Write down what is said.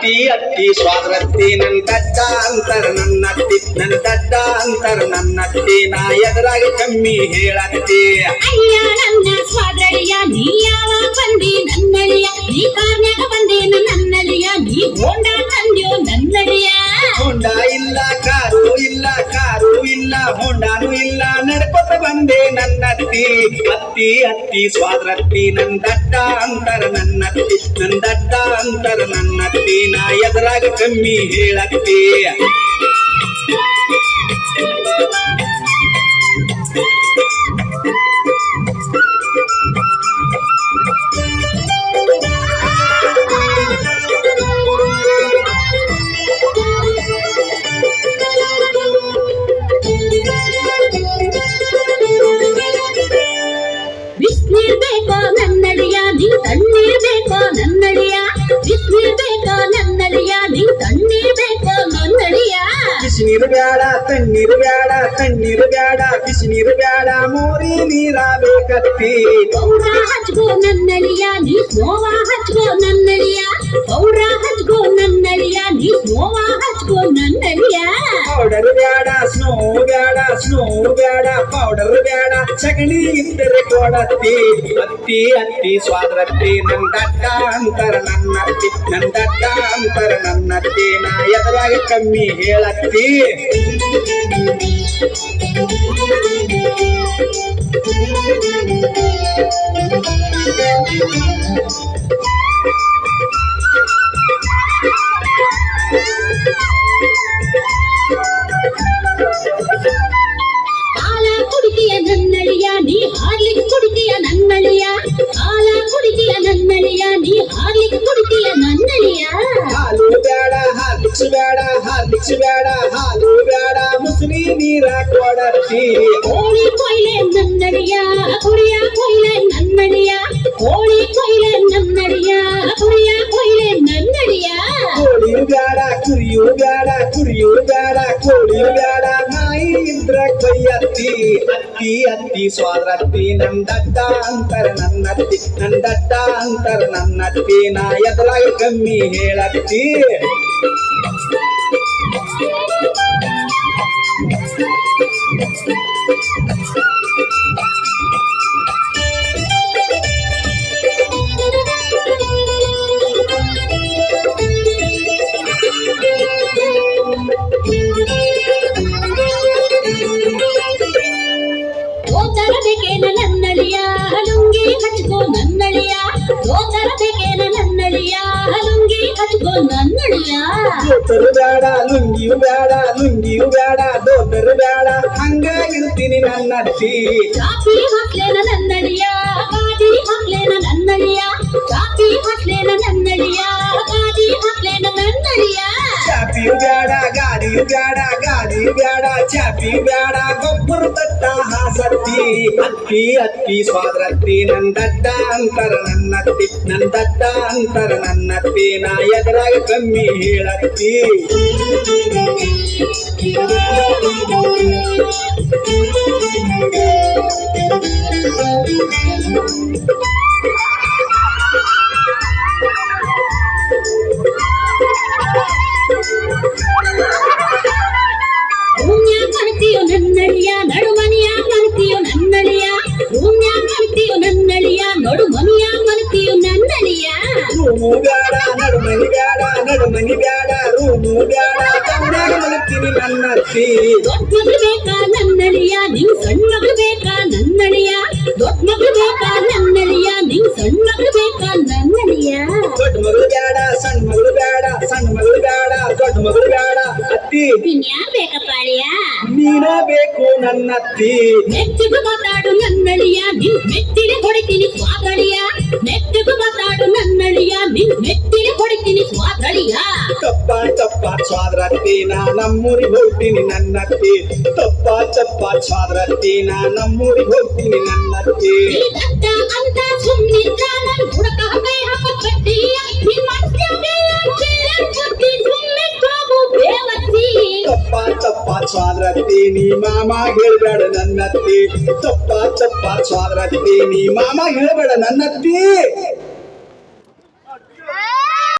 ಅತ್ತಿ ಅತ್ತಿ ಸ್ವಾದ್ರತ್ತಿ ನನ್ ದಡ್ಡ ಅಂತರ ನನ್ನತ್ತಿ ನನ್ ದಡ್ಡ ಅಂತರ ನನ್ನತ್ತಿ ನಾ ಎದುರಾಗಿ ಕಮ್ಮಿ ಹೇಳತ್ತಿ. ಅಯ್ಯ ನನ್ನ ಸ್ವಾದಳಿಯ ನೀ ಯಾವ ಬಂದಿ ನನ್ನಳಿಯ ನೀ ಕಾರ್ನ್ಯಾಗ ಬಂದಿ ನನ್ನಳಿಯ ನೀ ಹೋಂಡ ತಂದ್ಯೋ ನನ್ನಳಿಯ. ಹೊಂಡ ಇಲ್ಲ ಕಾರು ಇಲ್ಲ ಕಾರು ಇಲ್ಲ ಹೊಂಡಾನು ಇಲ್ಲ ನಡ್ಕೊತ ಬಂದೆ ನನ್ನತ್ತಿ ಅತ್ತಿ ಅತ್ತಿ, ಸ್ವಾದ್ರತ್ತಿ ನನ್ ದಟ್ಟ ಅಂತರ ನನ್ನತ್ತಿ ನನ್ ದಟ್ಟ ಅಂತರ ನನ್ನತ್ತಿ ನಾ ಎದುರಾಗ ಕಮ್ಮಿ ಹೇಳತ್ತಿ. ಬಿಸಿನೀರು ಬ್ಯಾಡ ತಣ್ಣೀರು ಬ್ಯಾಡ ತಣ್ಣೀರು ಬ್ಯಾಡ ಬಿಸಿನೀರು ಬ್ಯಾಡ, ಮೋರಿ ನೀರ ಬೇಕತ್ತಿ. ಪೌರ ಹಚ್ಕೋ ನನ್ನಳಿಯ, ನೀ ಸ್ನೋವ ಹಚ್ಕೋ ನನ್ನಳಿಯ. ಪೌರ ಹಚ್ಕೋ ನನ್ನಳಿಯ, ನೀ ಸ್ನೋವ ಹಚ್ಕೋ ನನ್ನಳಿಯ. ಪೌಡರ್ ಬೇಡ, ಸ್ನೋ ಬೇಡ ಸ್ನೋ ಬೇಡ, ಪೌಡರ್ ಬೇಡ, ಸಗಣಿ ಇದ್ದರೆ ಕೊಡತ್ತಿ. ಅತ್ತಿ ಅತ್ತಿ ಸ್ವಾದ್ರತ್ತಿ ನನ್ನ ಅಂತರ ನನ್ನ ದಡ್ಡ ಅಂತರ ನನ್ನತ್ತಿ, ನಾ ಎದುರಾಗ ಕಮ್ಮಿ ಹೇಳತ್ತಿ. ಹಾಲ ಕುಡಿಕೆಯ ನನ್ನಳಿಯ ನೀ ಹಾರ್ಲಿಕ್ ಕುಡಿಕೆಯ ನನ್ನಳಿಯ ಹಾಲ ಕುಡಿಕೆಯ ನನ್ನಳಿಯ ನೀ ಹಾರ್ಲಿಕ್ ಕುಡಿಕೆಯ ನನ್ನಳಿಯ ಹಾಲು ಬ್ಯಾಡ ಹಾರ್ಲಿಕ್ಸ್ ಬ್ಯಾಡ ಹಾರ್ಲಿಕ್ಸ್ ಬ್ಯಾಡ ಹಾಲು ಬ್ಯಾಡ ಮುಸುರಿ ನೀರ ಕೊಡತ್ತಿ ಕೋಳಿ ಕೊಯ್ಲೆ ನನ್ನಳಿಯ ಕುರಿಯ ಕೊಯ್ಲೆ ನನ್ನಳಿಯ ಕೋಳಿ ಕೊಯ್ಲೆ ನನ್ನಳಿಯ ಕುರಿಯ ಕೊಯ್ಲೆ ನನ್ನಳಿಯ ಕೋಳಿಯು ಬ್ಯಾಡ ಕುರಿಯು ಬ್ಯಾಡ ಕುರಿಯು ಬ್ಯಾಡ ಕೋಳಿಯು ಬ್ಯಾಡ ನಾಯಿ ಇದ್ರ ಕೊಯ್ಯತ್ತಿ ಅತ್ತಿ ಅತ್ತಿ ಸ್ವಾದ್ರತ್ತಿ ನನ್ ದಡ್ಡ ಅಂತರ ನನ್ನತ್ತಿ ನನ್ ದಡ್ಡ ಅಂತರ ನನ್ನತ್ತಿ ನಾ ಎದುರಾಗ ಕಮ್ಮಿ ಹೇಳತ್ತಿ ಓತರ ನನ್ನಳಿಯ ಬೇಕೇನ ನನ್ನಳಿಯ ಲುಂಗಿ ಹಚ್ಕೋ ನನ್ನಳಿಯ. ಬ್ಯಾಡ ಲುಂಗಿಯು ಬೇಡ ಲುಂಗಿಯು ಬ್ಯಾಡ ದೋತರು ಬ್ಯಾಡ ಹಂಗ ಇರ್ತೀನಿ ನನ್ನತ್ತಿ ಚಾಪಿ ಹಾಕ್ಲೇನ ನನ್ನಳಿಯ ಗಾಡಿ ಹಾಕ್ಲೇನ ನನ್ನಳಿಯ ಚಾಪಿ ಹಾಕ್ಲೇನ ನನ್ನಳಿಯ ಗಾಡಿ ಹಾಕ್ಲೇನ ನನ್ನಳಿಯ. ಚಾಪಿಯು ಗಾಡಿಯು ಬ್ಯಾಡ ಗಾಡಿ ಬ್ಯಾಡ, ಚಾಪಿ ಬ್ಯಾಡ, ಗೊಬ್ಬರ ದಟ್ಟ ಹಾಸತ್ತಿ. ಅತ್ತಿ ಅತ್ತಿ ಸ್ವಾದ್ರತ್ತಿ ನನ್ ದಟ್ಟ ಅಂತರ ನನ್ನತ್ತಿ. ನನ್ ದಟ್ಟ ಅಂತರ ನನ್ನತ್ತಿ, ನಾ ಎದುರಾಗ ಕಮ್ಮಿ ಹೇಳತ್ತಿ. ನಡುಮನಿ ಬ್ಯಾಡ ರೂಮು ಬ್ಯಾಡ ಕಂಡಾಗ ಮಲಗ್ತೀನಿ ನನ್ನತ್ತಿ. ದೊಡ್ಡ ಮಗಳು ಬೇಕಾ ನನ್ನಳಿಯ ನಿಂಗ್ ಸಣ್ಣ ಮಗಳು ಬೇಕಾ ನನ್ನಳಿಯ? ದೊಡ್ಡ ಮಗಳು ಬೇಕಾ ನನ್ನಳಿಯ ನಿಂಗ್ ಸಣ್ಣ ಮಗಳು ಬೇಕಾ ನನ್ನಳಿಯ? ದೊಡ್ಡ ಮಗಳು ಬ್ಯಾಡ ಸಣ್ಣ ಮಗಳು ಬ್ಯಾಡ ಸಣ್ಣ ಮಗಳು ಬ್ಯಾಡ ದೊಡ್ಡ ಮಗಳು ಬ್ಯಾಡ ಅತ್ತಿ. ಇನ್ಯಾ ಬೇಕಪ್ಪ ಅಳಿಯ ನೀನ ಬೇಕು ನನ್ನತ್ತಿ. ಮೆಚ್ಚಿಗೆ ಮಾತಾಡು ನನ್ನಳಿಯ ನಿನ್ ಮೆಚ್ಚಿಗೆ ಹೊಡಿತೀನಿ ಸ್ವಾದಳಿಯ ಮೆಚ್ಚುಗು ಮಾತಾಡು ನನ್ನಳಿಯ ನಿನ್ ಮೆಟ್ಟಿಗೆ ಹೊಡಿತೀನಿ ಸ್ವಾದಳಿಯ ತಪ್ಪ ತಪ್ಪ ಸ್ವಾದ್ರತ್ತಿ ನಾ ನಮ್ಮೂರಿಗೆ ಹೋಗ್ತೀನಿ ನನ್ನತ್ತಿ ತಪ್ಪ ತಪ್ಪ ಸ್ವಾದ್ರತ್ತಿ ನಾ ನಮ್ಮೂರಿಗೆ ಹೋಗ್ತೀನಿ ನನ್ನತ್ತಿ ಈ ದಡ್ಡ ಅಂತ ಸ್ವಾದ್ರತ್ತಿ ನೀ ಮಾಮ ಹೇಳ್ಬೇಡ ನನ್ನತ್ತಿ. ತಪ್ಪ ತಪ್ಪ ಸ್ವಾದ್ರತ್ತಿ ನೀ ಮಾಮ ಹೇಳ್ಬೇಡ ನನ್ನತ್ತಿ.